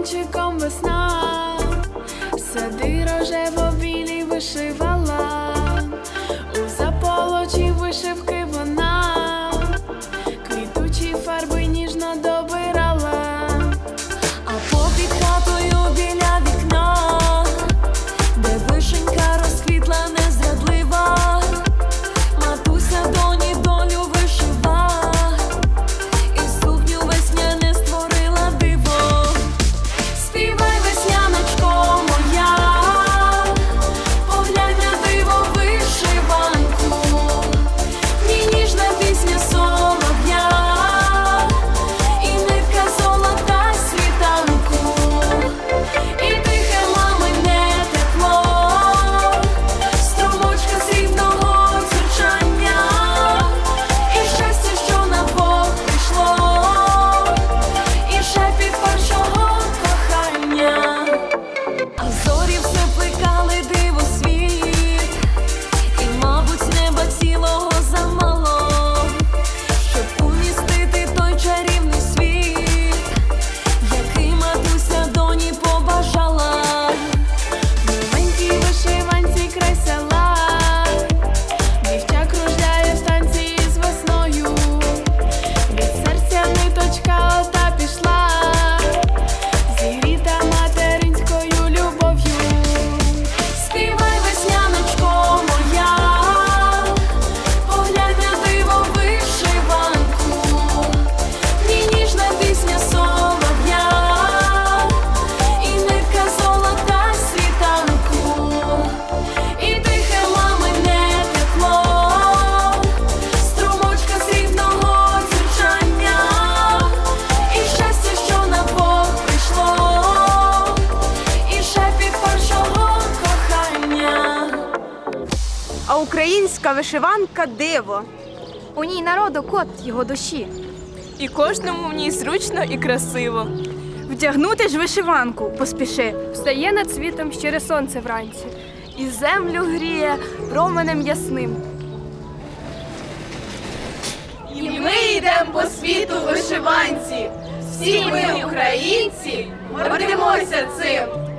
кінчиком весна, сади рожево білі вишива. Українська вишиванка диво. У ній народу кот його душі. І кожному в ній зручно і красиво. Вдягнути ж вишиванку поспіши. Встає над світом щире сонце вранці. І землю гріє променем ясним. І ми йдемо по світу вишиванці. Всі ми, українці, гордимося цим.